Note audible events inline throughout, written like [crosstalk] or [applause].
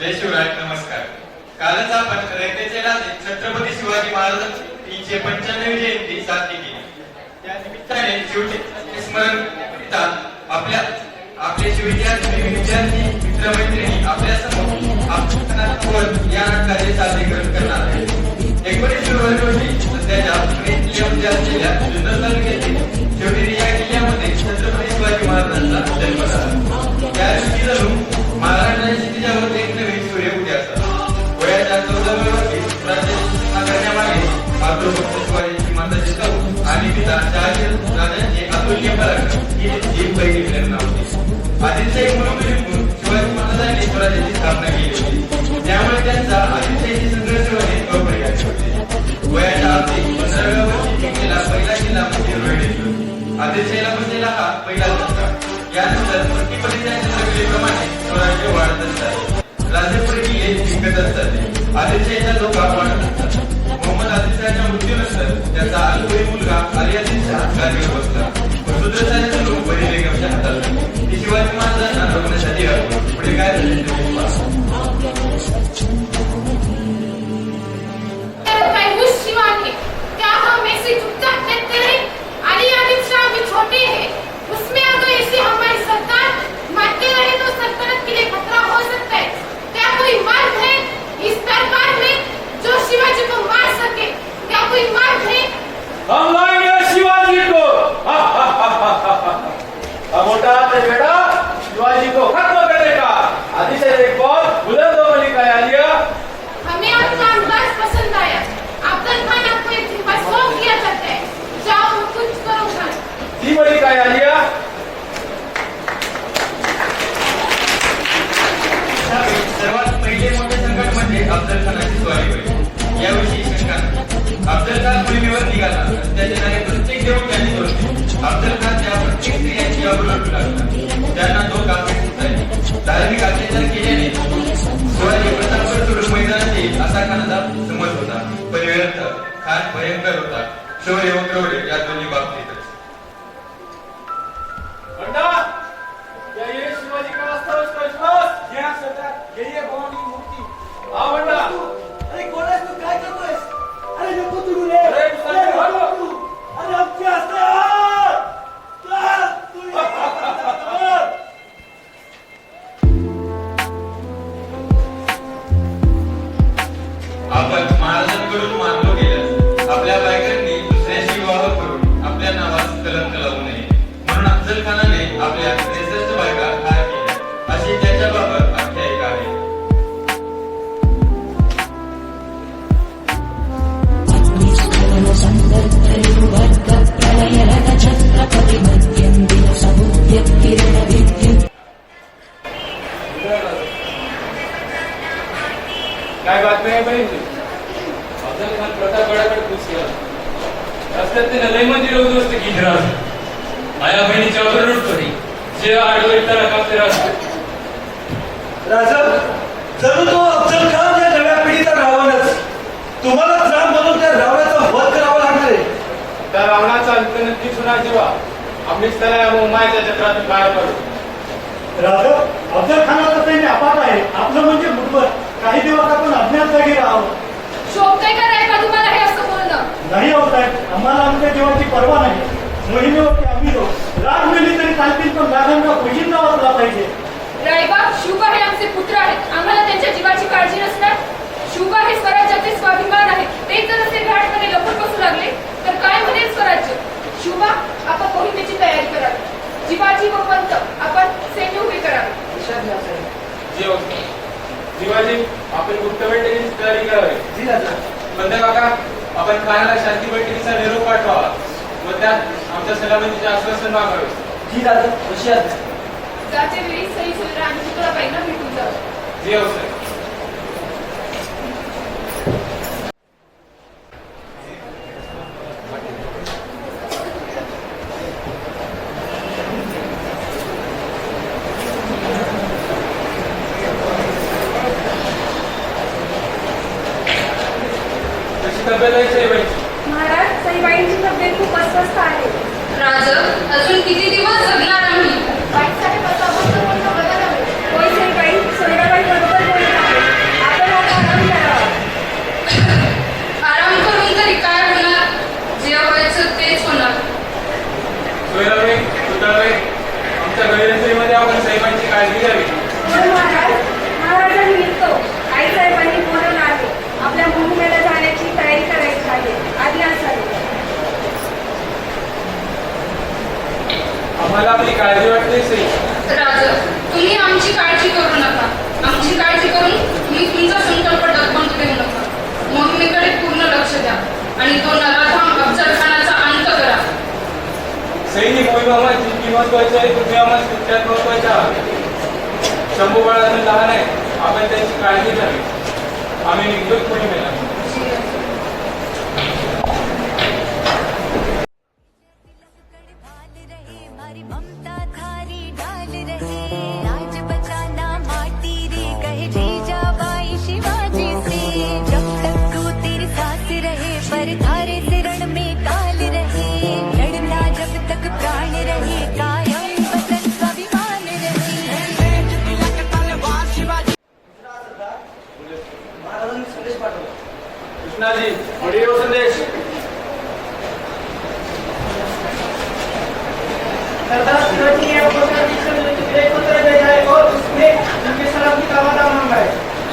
जय शिवराय नमस्कार. कालच आपण रयतेचे राजे छत्रपती शिवाजी महाराजांची पंच्याण्णवी जयंती साजरी केली. त्या निमित्ताने शिवचे स्मरण करिता आपल्या आपले शिवविद्यार्थी विद्यार्थी मित्रमैत्रिणी आपल्यासमोर या नाटकाचे सादरीकरण करणार आहे एकोणीस फेब्रुवारी रोजी सध्याच्या पुणे जिल्ह्यामध्ये असलेल्या जुन्नर तालुक्यातील शिवनेरी या किल्ल्यामध्ये छत्रपती शिवाजी महाराजांचा जन्म झाला त्या दिवशी जणू महाराजांची तिच्यावरती मातृभक्त शिवाजीची माता जिजाऊ आणि अतुल्य ही पहिली प्रेरणा होती. म्हणून शिवाजी महाराजांनी स्वराज्याची स्थापना केली होती. त्यामुळे त्यांचा संघर्ष होणे अपरिहार्य होते. वयाच्या अगदी पंधराव्या वर्षी जिंकलेला पहिला किल्ला म्हणजे बसलेला हा पहिला धक्का यानंतर प्रति त्यांच्या सगळीप्रमाणे स्वराज्य वाढत असतात. राज्यपुरी किल्ले जिंकत असतात. आदिलशाहीच्या लोक वाढत असतात. मोहम्मद मृत्यूनंतर त्याचा अनुभवी मुलगा अली आदिलशाह गादीवर बसला वसुंधरा लोक बरी बेगमच्या ती बोली काय अफजल खानाने आपल्या त्रेसष्ट बायका काय केल्या. अशी त्याच्याबाबत आख्यायिका आहे. काय बातमी आहे बहीण अफजल खान प्रतापगडाकडे पोचला रस्त्यात ते लय मंदिर उद्ध्वस्त केली राज. माया बहिणीच्या वर लुटतोरी जे आडवे त्याला कापले राज. राजा जणू तो अफजल खान या नव्या पिढीचा रावणच तुम्हाला राम म्हणून त्या रावणाचा वध करावा लागणार आहे त्या रावणाचा अंत नक्कीच होणार जेव्हा आम्हीच त्याला या मोमायाच्या चक्रातून बाहेर पडू. राजा अफजल खानाचं सैन्य अपाट आहे. आपलं म्हणजे मुठभर. काही दिवस आपण अज्ञात जागी राहावं. शोभतंय का नाही का तुम्हाला हे असं बोलणं? नाही होत आहे आम्हाला आमच्या जीवाची पर्वा नाही. मोहिमेवरती आम्ही राग मिळली तरी चालतील पण राजांना खुशींना वाचला पाहिजे. रायबाब शुभा हे आमचे पुत्र आहेत. आम्हाला त्यांच्या जीवाची काळजी नसणार. शुभा हे स्वराज्याचे स्वाभिमान आहे. ते जर असे घाटमध्ये लपून बसू लागले तर काय म्हणेल स्वराज्य? शुभा आपण मोहिमेची तयारी करावी. जीवाची व पंत आपण सैन्य उभे करावे. जेव शिवाजी आपण गुप्त बैठकीची तयारी करावी. जी राजा. बंदे काका आपण खानाला शांती बैठकीचा निरोप पाठवावा. व त्यात आमच्या सलामतीचे आश्वासन मागावे. जी राजा कशी आहे जाते वेळी सई सुंदर आणि चित्राबाईंना भेटून जावं जे अवसर कशी तब्येत आहे साहेबांची महाराज सईबाईंची तब्येत खूप अस्वस्थ आहे राज अजून किती दिवस जगणार मला आपली काळजी वाटते श्री तुम्ही आमची काळजी करू नका. आमची काळजी करून मी तुमचा संकल्प डगमग देऊ नका. मोहिमेकडे पूर्ण लक्ष द्या आणि तो नराधाम अफजल अंत करा. सैनिक मोहिमामा जितकी महत्वाची आहे तुम्ही आम्हाला तितक्यात महत्त्वाचे आहात. शंभू बाळातून लहान आहे आपण त्याची काळजी घ्यावी. आम्ही निघतोच मोहिमेला.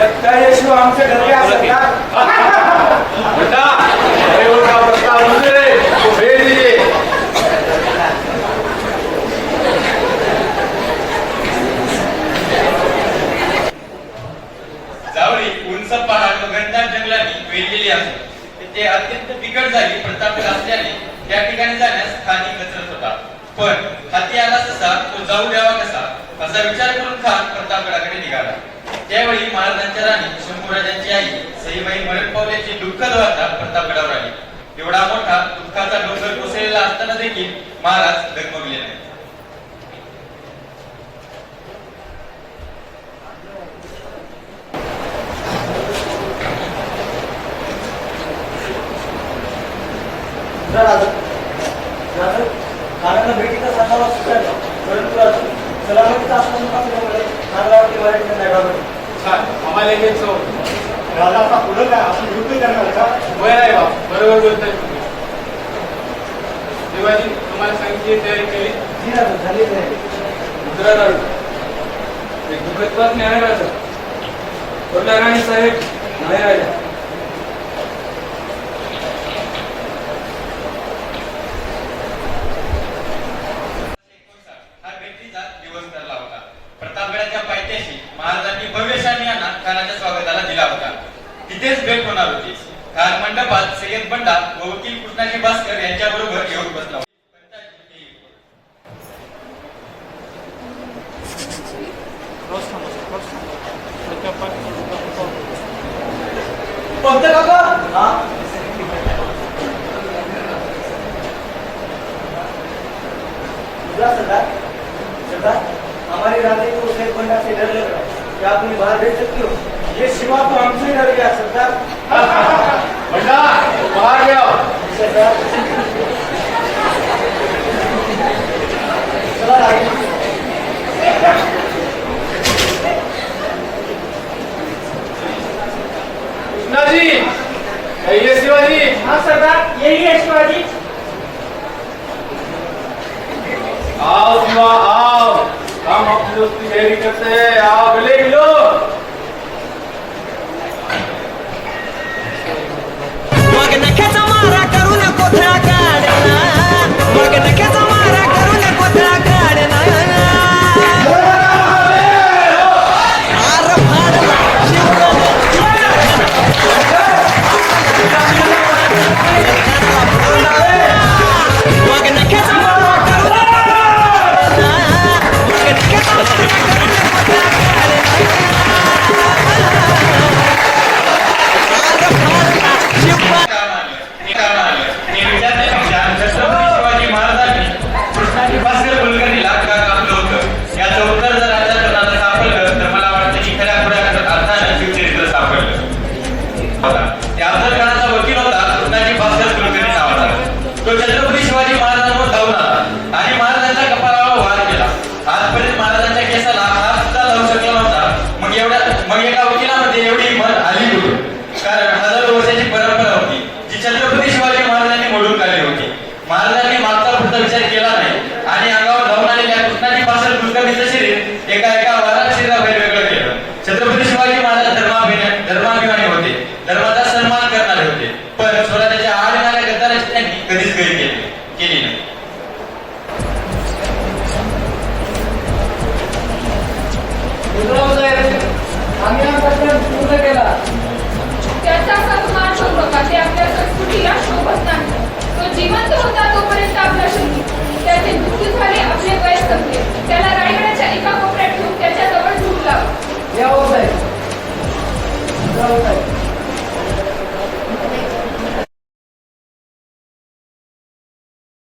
लगता है शिव हमसे डर गया सरदार. बेटा अरे वो का प्रस्ताव मुझे तो भेज दीजिए जावळी उंच पहाड व घनदाट जंगलांनी वेढलेली आहे. तिथे अत्यंत बिकट झाली प्रताप असल्याने त्या ठिकाणी जाण्यास खानी कचरत होता. पण हाती आला तसा तो जाऊ द्यावा कसा? असा विचार करून खान प्रतापगडाकडे निघाला. त्यावेळी महाराजांच्या राणी शंभूराजांची आई सईबाई मरण पावल्याची दुःखद वार्ता प्रतापगडावर आली. एवढा मोठा दुःखाचा डोंगर कोसळलेला असताना देखील महाराज डगमगले नाही राजा राजा खानाला भेटीचा सातावा सुटायला परंतु अजून सलामतीचा नाही घाबरले. छान. आम्हाला घ्यायचो राजा आता पुढे काय? आपण युद्ध करणार का? वय आहे बा बरोबर बोलताय तुम्ही. देवाजी तुम्हाला सांगितली तयारी केली? जी राजा झालीच नाही मुद्रा दारू. एक दुःखद बातमी आहे राजा राणी साहेब नाही राजा हा भेटीचा दिवस ठरला होता प्रतापगडाच्या पायथ्याशी महाराजांनी भव्यशाली यांना खानाच्या स्वागताला दिला होता तिथेच भेट होणार होती खान मंडपात सय्यद बंडा व वकील कृष्णाजी भास्कर यांच्या बरोबर येऊन बसला. हा? सरदार सरदार हमारी रानी को उसे बंडा से डर लग रहा है क्या अपनी बाहर भेज सकती हो। ये शिवा तो हमसे डर गया सरदार। [laughs] बंडा बाहर गया। ये शिवाजी? हाँ सरदार यही है शिवाजी। आओ शिवा आओ। हम अपनी दोस्ती गहरी करते हैं। आओ गले मिलो But then